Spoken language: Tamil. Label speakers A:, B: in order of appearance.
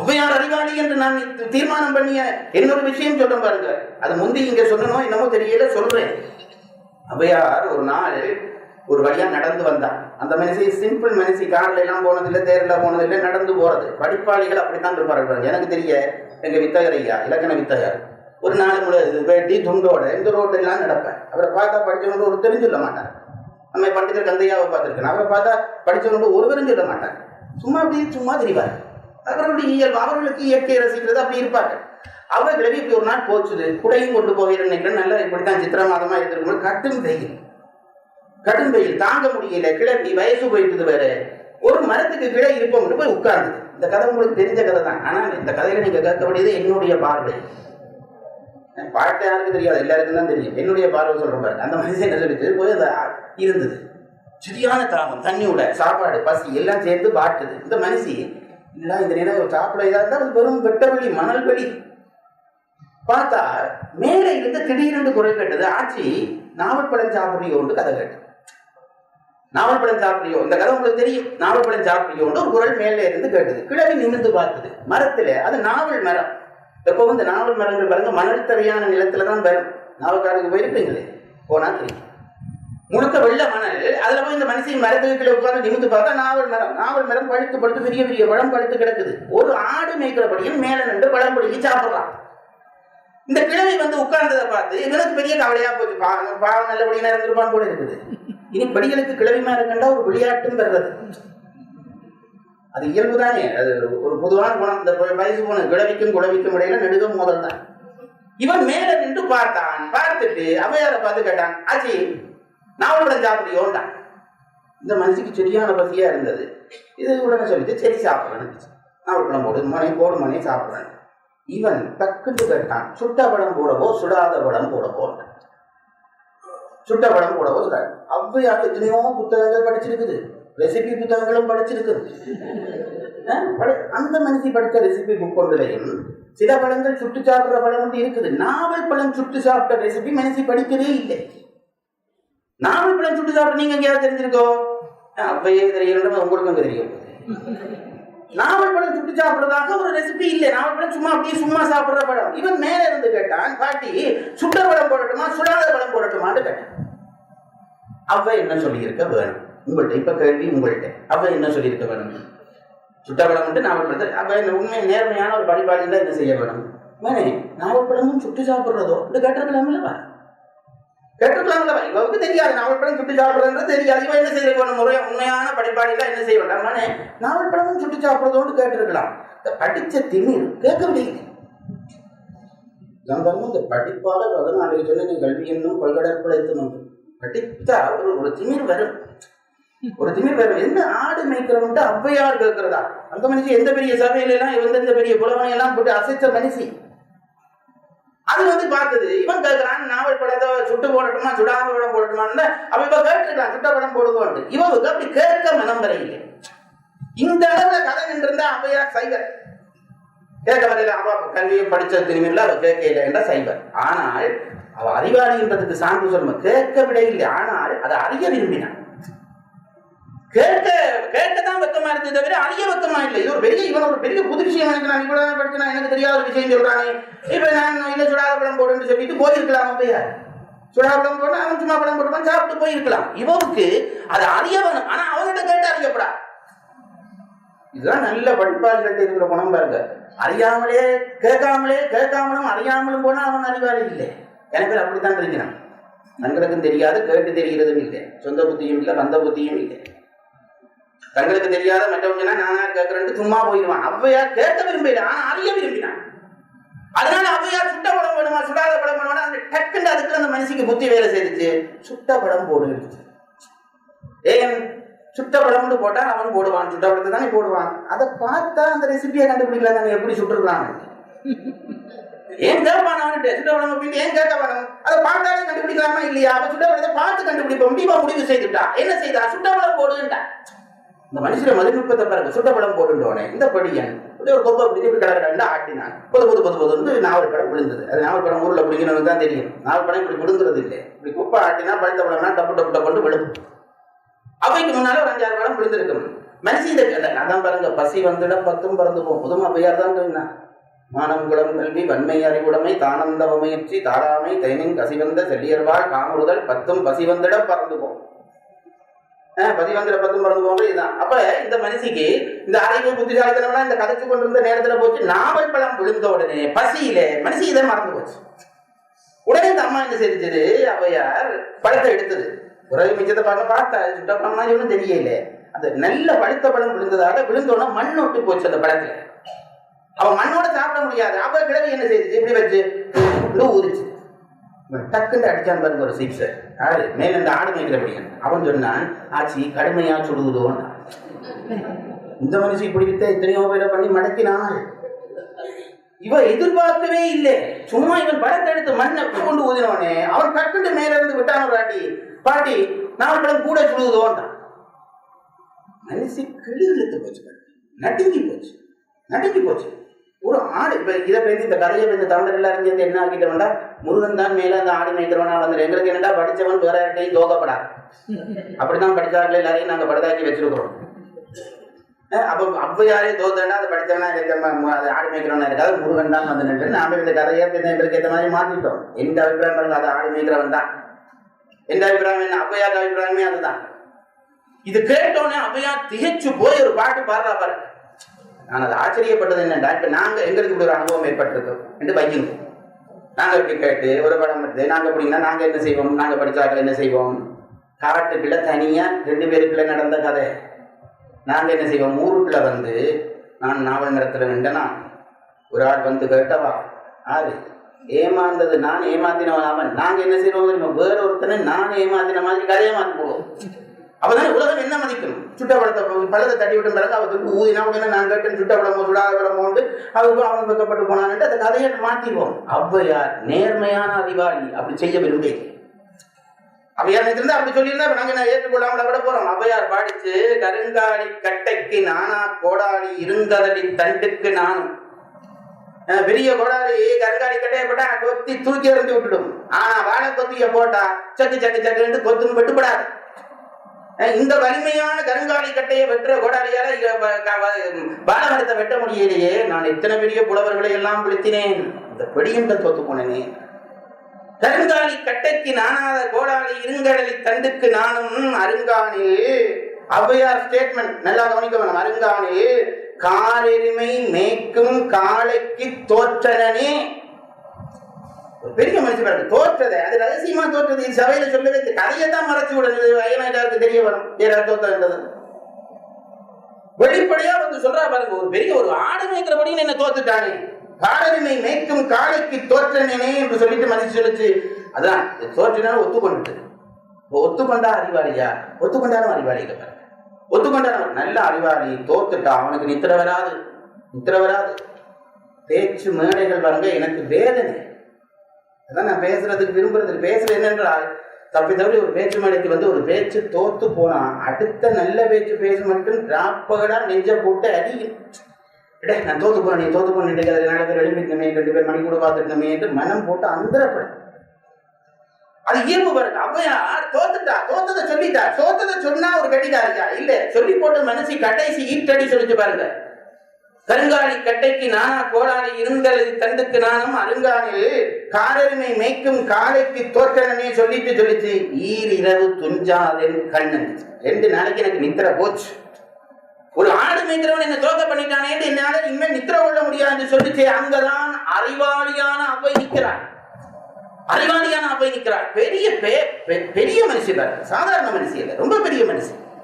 A: ஔவையார் அறிவாளி என்று நான் தீர்மானம் பண்ணிய இன்னொரு விஷயம் சொல்றேன் பாருங்க. அது முந்தி இங்க சொல்லணும் என்னமோ தெரியல சொல்றேன். ஔவையார் ஒரு நாள் ஒரு வழியா நடந்து வந்தான் அந்த மனுஷி சிம்பிள் மனுஷி கார்ல எல்லாம் போனதில்லை தேர்ல போனதில்லை நடந்து போறது. படிப்பாளிகள் அப்படித்தான் இருப்பார்கள் எனக்கு தெரிய எங்க வித்தகர் ஐயா இலக்கண வித்தகர் ஒரு நாள் முழு வேட்டி துண்டோட இந்த ரோடு எல்லாம் நடப்பேன். அவரை பார்த்தா படிச்சவங்க ஒரு தெரிஞ்சுள்ள மாட்டார். நம்ம பண்டிதர் கந்தையாவை பார்த்துருக்கேன். அவரை பார்த்தா படிச்சவங்க ஒருவரும் சொல்ல மாட்டார். சும்மா அப்படியே சும்மா தெரிவார். அவர்களுடைய இயல்பு அவர்களுக்கு இயற்கையை ரசிக்கிறது அப்படி இருப்பார்கள். அவங்க கிளவி இப்படி ஒரு நாள் போச்சுது குடையும் கொண்டு போகிறேன்னு நல்ல நல்லா இப்படித்தான் சித்திர மாதமா இருந்திருக்கும் கட்டும் வெயில். கடும் வெயில் தாங்க முடியல கிளம்பி வயசு போயிட்டது வேற. ஒரு மரத்துக்கு கிளை இருப்போம்னு போய் உட்கார்ந்தது. இந்த கதை உங்களுக்கு தெரிஞ்ச கதை தான். ஆனால் இந்த கதையில நீங்க கேட்க வேண்டியது என்னுடைய பார்வை. பாட்டு யாருக்கு தெரியாது? எல்லாருக்கும் தான் தெரியும். என்னுடைய பார்வை சொல்றேன் பாருங்க. அந்த மனுஷன் என்ன சொல்லிட்டு போய் அது இருந்தது. சரியான தாமம் தண்ணியோட சாப்பாடு பசி எல்லாம் சேர்ந்து பாட்டுது இந்த மனுஷி என்னடா இந்த நேரம் சாப்பிட இதாக இருந்தால் அது வெறும் வெட்ட மணல் வெளி பார்த்தா மேலே இருந்து திடீரென்று குரல் கேட்டது ஆட்சி நாவற்பழம் சாப்பிடுறியோண்டு கதை கேட்டு நாவல்பழம் சாப்பிடியோ இந்த கதை உங்களுக்கு தெரியும். நாவல்பழம் சாப்பிடுறியோன்னு ஒரு குரல் மேலே இருந்து கேட்டது. கிழவி நிமிர்ந்து பார்த்தது. மரத்தில் அது நாவல் மரம். எப்போ வந்து நாவல் மரங்கள் பாருங்க மணல் தரையான நிலத்துல தான் வரும். நாவல்காடுக்கு போயிருப்பீங்களே போனா தெரியும். முழுக்க வெள்ள மணல். அதுல போய் இந்த மனுஷன் மரத்துக்கிட்ட கீழே உட்கார்ந்து நிமிந்து பார்த்தா நாவல் மரம். நாவல் மரம் பழுத்து பழுத்து பெரிய பெரிய பழம் பழுத்து கிடக்குது. ஒரு ஆடு மேய்க்கிறபடியும் மேல நின்று பழம் பிடிக்கி சாப்பிடலாம். இந்த கிழவி வந்து உட்கார்ந்ததை பார்த்து இவனுக்கு பெரிய கவலையா போச்சு. பாவம் பாவம் நல்லபடியா இருந்திருப்பான் போல இருக்குது. இனி படிகளுக்கு கிழவிமா இருக்கண்டா ஒரு விளையாட்டும் பெறுறது. அது இயல்பு தானே அது ஒரு பொதுவான குணம். இந்த வயசு போன கிழவிக்கும் குழவிக்கும் இடையில நெடுக மோதல் தான் இவன் மேல நின்று பார்த்தான். பார்த்துட்டு அவையார பார்த்து கேட்டான் ஆச்சி நாவல்பழம் சாப்பிடுயோன்ட்டான் இந்த மனுஷிக்கு சரியான பசியா இருந்தது. இது உடனே சொல்லிட்டு சரி சாப்பிட்றேன் உடனே போடு மனை போடு மனை சாப்பிட்றேன். இவன் டக்குன்னு கேட்டான் சுட்ட படம் போடவோ சுடாத படம் போடவோ. சுட்ட படம் போடவோ சுடாது. ஔவையார் எத்தனையோ புத்தகங்கள் படிச்சிருக்குது. ரெசிபி புத்தகங்களும் படிச்சிருக்குது. அந்த மனுஷி படித்த ரெசிபி புக் கொண்டுலையும் சில பழங்கள் சுட்டு சாப்பிட்ற பழம் இருக்குது. நாவல் பழம் சுட்டு சாப்பிட்ட ரெசிபி மனுஷி படிக்கவே இல்லை. நாவல் பழம் சுட்டு சாப்பிட நீங்க எங்கேயாவது தெரிஞ்சிருக்கோ? அப்பயே தெரியல உங்களுக்கும் தெரியும். நாவல் படம் சுட்டு சாப்பிடுறதாக ஒரு ரெசிபி இல்லை. நாவல் படம் சும்மா அப்படியே சும்மா சாப்பிடுற படம் இவன் மேல இருந்து கேட்டான் பாட்டி சுட்ட படம் போடட்டுமா? சுடாத படம் போடட்டுமான்னு கேட்டான். அவ என்ன சொல்லியிருக்க வேணும்? உங்கள்கிட்ட இப்ப கேள்வி உங்கள்கிட்ட அவ என்ன சொல்லியிருக்க வேணும்? சுட்ட படம் மட்டும் நாவல் படத்தை அவ இந்த உண்மை நேர்மையான ஒரு படிப்பாளியில் என்ன செய்ய வேணும்? வேணே நாவல் படமும் சுட்டு சாப்பிடுறதோ? கேட்டிருக்கலாம் இல்லவா கேட்டுக்கலாம்ல இவருக்கு தெரியாது. நாவல் படம் சுட்டு சாப்பிடுறது தெரியாது. இவன் என்ன செய்யறது முறை உண்மையான படிப்பாளியில் என்ன செய்ய வேண்டாம் நாவல் படமும் சுட்டு சாப்பிடுறதோடு கேட்டிருக்கலாம். இந்த படிச்ச திமிர் கேட்க முடியுது நான் பாருங்க இந்த படிப்பாளர் அதனாலே சொன்ன கல்வி என்னும் கொள்கடற்பிழைத்தனும் படித்தா ஒரு ஒரு திமிர் வரும். ஒரு திமிர் வரும். எந்த ஆடு மேய்க்கிறவன்ட்டு அவ்வையார் கேட்கிறதா? அந்த மனுஷன் எந்த பெரிய சபையில எல்லாம் எந்தெந்த பெரிய புலவனை எல்லாம் போட்டு அசைச்ச மனுஷி. அது வந்து பார்த்தது இவன் கேட்கிறான் நாவல் படத்தை சுட்டு போடட்டுமா சுடாம படம் போடட்டுமான்னு. அப்ப இப்ப கேட்டுக்கலாம் சுட்ட படம் போடுவோம் இவனுக்கு அப்படி கேட்க மனம் வரையில்லை இந்த அளவுல கதை நின்றிருந்தா அவையா சைவர் கேட்க வரையில அவ கல்வியை படிச்ச திரும்பியில் அவ கேட்கல என்ற சைவர் ஆனால் அவ அறிவாளின்றதுக்கு சான்று சொல்லணும் கேட்க விட இல்லை. ஆனால் அதை அறிய விரும்பினான். கேட்க கேட்கத்தான் வெக்கமா இருந்தது தவிர அறிய வெக்கமா இல்லை. இது ஒரு பெரிய இவன் ஒரு பெரிய புது விஷயம் எனக்கு நான் தான் படிச்சு எனக்கு தெரியாத ஒரு விஷயம் சொல்றானே. இப்ப நான் இல்ல சுடாத படம் போடுன்னு சொல்லிட்டு போயிருக்கலாம் அப்பையா சுடா படம் போட்டு அவன் சும்மா படம் போட்டுப்பான் சாப்பிட்டு போயிருக்கலாம். இவனுக்கு அது அறிய ஆனா அவன்கிட்ட கேட்டு அறியப்படா. இதுதான் நல்ல படிப்பாளிகள்ட்ட இருக்கிற குணம் பாருங்க. அறியாமலே கேட்காமலே கேட்காமலும் அறியாமலும் போனா அவன் அறிவாளி இல்லை. எனக்கு அப்படித்தான் தெரிஞ்சான் தங்களுக்கும் தெரியாது கேட்டு தெரிகிறதும் இல்லை. சொந்த புத்தியும் இல்லை வந்த புத்தியும் இல்லை. தங்களுக்கு தெரியாத மற்றவங்க நானா கேட்கறேன்ட்டு சும்மா போயிடுவான். ஔவையார் கேட்க விரும்பல ஆனா அறிய விரும்பினான். அதனால ஔவையார் சுட்ட படம் வேணுமா சுடாத படம் வேணுமா அந்த டக்குன்னு அதுக்கு அந்த மனுஷிக்கு புத்தி வேலை செய்துச்சு. சுட்ட படம் போடு ஏன்? சுட்ட படம்னு போட்டா அவன் போடுவான். சுட்ட படத்தை தானே போடுவான். அதை பார்த்தா அந்த ரெசிபியை கண்டுபிடிக்கலாம் நாங்க எப்படி சுட்டுருக்கலாம் ஏன் கேட்பான் அவன்கிட்ட? சுட்ட படம் அப்படின்னு ஏன் கேட்க வேணும்? அதை பார்த்தாலே கண்டுபிடிக்கலாமா இல்லையா? அவ சுட்ட படத்தை பார்த்து கண்டுபிடிப்போம். முடிவா முடிவு செய்துட்டா. என்ன செய்தா? சுட்ட படம் போடுன்ட்டா இந்த மனுஷன் மதிநுட்பத்தை பாருங்க சுட்டப்படம் போட்டுட்டோனே இந்த படியன் அப்படியே ஒரு கொப்பை பிடிச்சி இப்படி கடற்கடை ஆட்டினான் பொது பொது பொது பொது வந்து நாவல் படம் விழுந்தது. அது நாவல் படம் ஊர்ல பிடிக்கணும்னு தான் தெரியும். நாவல் படம் இப்படி விழுங்குறது இல்லை. இப்படி குப்பை ஆட்டினா பழுத்த படம்னா டப்பு டப்பு டப்புன்னு விழும். அவைக்கு முன்னால ஒரு அஞ்சாறு படம் விழுந்திருக்கும். மனசு இதை அதான் பாருங்க பசி வந்துட பத்தும் பறந்து போகும் புதுமா பெய்யார் தான் சொன்னா மானம் குளம் கல்வி வன்மை அறிவுடைமை தானந்த முயற்சி தாராமை தைனின் கசிவந்த செல்லியர்வாள் காமுறுதல் பத்தும் பசி வந்துட பறந்து போகும் அஹ் பசி பத்தும் பறந்து போகும் இதுதான் அப்ப இந்த மனுஷிக்கு இந்த அறிவு புத்திசாலித்தனம்லாம் இந்த கதைச்சு கொண்டிருந்த நேரத்துல போச்சு நாவல் பழம் விழுந்த உடனே பசியில மனுஷி இதை மறந்து போச்சு. உடனே இந்த அம்மா என்ன செஞ்சது? அவையார் பழத்தை எடுத்தது. உறவு மிச்சத்தை பார்க்க பார்த்தா சுட்ட பழம்னா ஒன்றும் தெரியல அந்த நல்ல பழுத்த பழம் விழுந்ததால விழுந்தோடனே மண் ஒட்டி போச்சு அந்த பழத்துல. அவன் மண்ணோட சாப்பிட முடியாது. அவ கிழவி என்ன செய்யுது இப்படி வச்சு ஊறிச்சு டக்குன்னு அடிச்சான் பாருங்க ஒரு சிக்ஸ் யாரு? மேல இந்த ஆடு மேய்க்கிறபடியான் அவன் சொன்னான் ஆச்சி கடுமையா சுடுவதோன்னா இந்த மனுஷன் இப்படி வித்த எத்தனையோ பேரை பண்ணி மடக்கினாள் இவன் எதிர்பார்க்கவே இல்லை. சும்மா இவன் பழத்தை எடுத்து மண்ணை கொண்டு ஊதினவனே. அவன் டக்குன்னு மேல இருந்து விட்டான் பாட்டி? பாட்டி நான் கூட சுடுவதோன்றான் மனுஷன் கிளி இழுத்து போச்சு நடுங்கி போச்சு. நடுங்கி போச்சு. ஒரு ஆடு இப்ப இதை பேசி இந்த கதையை இந்த தமிழர் எல்லாரும் சேர்ந்து என்ன ஆக்கிட்டவன்டா முருகன் தான் மேல அந்த ஆடு மேய்க்கிறவனா வந்து எங்களுக்கு என்னடா படிச்சவன் வேற யார்ட்டையும் தோக்கப்படாது அப்படிதான் படிச்சார்கள் எல்லாரையும் நாங்க படுதாக்கி வச்சிருக்கிறோம். அப்ப அப்ப யாரையும் தோத்தா அதை படிச்சவனா இருக்க அது ஆடு மேய்க்கிறவனா இருக்காது. முருகன் தான் வந்து நின்று நாம இந்த கதையை எங்களுக்கு ஏற்ற மாதிரி மாத்திட்டோம் எந்த அபிப்பிராயம் பாருங்க அது ஆடு மேய்க்கிறவன் தான். எந்த அபிப்பிராயம் என்ன? அப்பையாக்கு அபிப்பிராயமே அதுதான். இது கேட்டோன்னே அப்பையா திகைச்சு போய் ஒரு பாட்டு பாடுறா பாருங்க நான் அது ஆச்சரியப்பட்டது என்னடா இப்போ நாங்கள் எங்களுக்கு இப்படி ஒரு அனுபவம் ஏற்பட்டிருக்கோம். என்று வைக்கணும் நாங்கள் இப்படி கேட்டு ஒரு படம் எடுத்து நாங்கள் எப்படின்னா என்ன செய்வோம்? நாங்கள் படிச்சாக்கள் என்ன செய்வோம்? காட்டுக்குள்ள தனியாக ரெண்டு பேருக்குள்ள நடந்த கதை. நாங்கள் என்ன செய்வோம்? ஊருக்குள்ள வந்து நான் நாவல் நிறத்தில் நின்றனா? ஒரு ஆள் வந்து கேட்டவா? ஆறு. ஏமாந்தது நான் ஏமாத்தினவன் அவன். நாங்கள் என்ன செய்வோம் தெரியுமா? வேற ஒருத்தனை நான் ஏமாத்தின மாதிரி கதையை மாற்றி போவோம் அப்பதான் உலகம் என்ன மதிக்கும்? சுட்டப்படத்தை பழத்தை பழத்தை தட்டி விட்டு பிறகு அவ திருப்பி ஊதினா உடனே நான் கேட்டேன் சுட்ட பழமோ சுடாத பழமோண்டு அவருக்கு அவன் வைக்கப்பட்டு போனான்ட்டு அந்த கதையை மாத்திடுவோம் ஔவையார் நேர்மையான அறிவாளி அப்படி செய்ய விரும்பி. அவையார் இருந்தா அப்படி சொல்லியிருந்தா நாங்க என்ன ஏற்றுக்கொள்ளாமல கூட போறோம். அவையார் பாடிச்சு கருங்காலி கட்டைக்கு நானா கோடாளி இருங்கதலி தண்டுக்கு நானும். பெரிய கோடாலி கருங்காலி கட்டையை போட்டா கொத்தி தூக்கி எறிஞ்சு விட்டுடும். ஆனா வாழை கொத்திய போட்டா சக்கு சக்கு சக்குன்னு கொத்துன்னு வெட்டுப்படாது. இந்த வலிமையான கருங்காலை கட்டையை வெற்ற கோடாலியால பாலமரத்தை வெட்ட முடியலையே. நான் எத்தனை பெரிய புலவர்களை எல்லாம் பிடித்தினேன் இந்த பெடியன்ற தோத்து போனேனே. கருங்காலி கட்டைக்கு நானாத கோடாளி இருங்கடலி தண்டுக்கு நானும் அருங்கானில். ஔவையார் ஸ்டேட்மெண்ட் நல்லா கவனிக்க வேணும். அருங்கானில் காரெருமை மேய்க்கும் காளைக்கு தோற்றனே பெரிய மனுஷன் பாருங்க, தோற்றதை அது ரகசியமா தோற்றது இது சபையில சொல்லவே இந்த கதையை தான் மறைச்சு விடணும் ஐயனாயிட்டாருக்கு தெரிய வரும். யாராவது தோத்தது வெளிப்படையா வந்து சொல்றா பாருங்க ஒரு பெரிய ஒரு ஆடு மேய்க்கிறபடின்னு என்ன தோத்துட்டானே. காடெருமை மேய்க்கும் காளைக்கு தோற்றனே என்று சொல்லிட்டு மனுஷன் சொல்லுச்சு. அதான் தோற்றினாலும் ஒத்துக்கொண்டுட்டு இப்போ ஒத்துக்கொண்டா அறிவாளியா ஒத்துக்கொண்டாலும் அறிவாளி இல்லை பாருங்க. ஒத்துக்கொண்டாலும் நல்ல அறிவாளி தோத்துட்டா அவனுக்கு நித்திர வராது. நித்திர வராது. பேச்சு மேடைகள் பாருங்க எனக்கு வேதனை. அதான் நான் பேசுறதுக்கு விரும்புறது பேசுறது என்னென்றால் தப்பி தவறி ஒரு பேச்சு மேடைக்கு வந்து ஒரு பேச்சு தோத்து போனா அடுத்த நல்ல பேச்சு பேச மட்டும் ராப்பகடா நெஞ்ச போட்டு அடியும் இடே நான் தோத்து போறேன் நீ தோத்து போன நாலு பேர் எழுப்பிக்கணுமே ரெண்டு பேர் மணி கூட பார்த்துக்கணுமே என்று மனம் போட்டு அந்தரப்படும். அது இயல்பு பாருங்க. அவ்வையார் தோத்துட்டா தோத்ததை சொல்லிட்டா தோத்ததை சொன்னா ஒரு கட்டிக்காரியா இல்ல சொல்லி போட்டு மனசு கடைசி ஈட்டடி சொல்லிச்சு பாருங்க. கருங்காலி கட்டைக்கு நானா கோடாலி இருங்கலது தண்டுக்கு நானும் அருங்காலில் காரெருமை மேய்க்கும் காலைக்கு தோற்றனமே சொல்லிட்டு சொல்லிச்சு. ஈர் இரவு துஞ்சாதென் கண்ணன். ரெண்டு நாளைக்கு எனக்கு நித்திர போச்சு. ஒரு ஆடு மேய்க்கிறவன் என்ன தோக்க பண்ணிட்டானே என்னால இனிமேல் நித்திர கொள்ள முடியாது சொல்லிச்சு. அங்கதான் அறிவாளியான அவை நிற்கிறான் அறிவாளியான அவை நிற்கிறார் பெரிய பெ- பெரிய மனுஷன் சாதாரண மனுஷன் ரொம்ப பெரிய மனுஷன்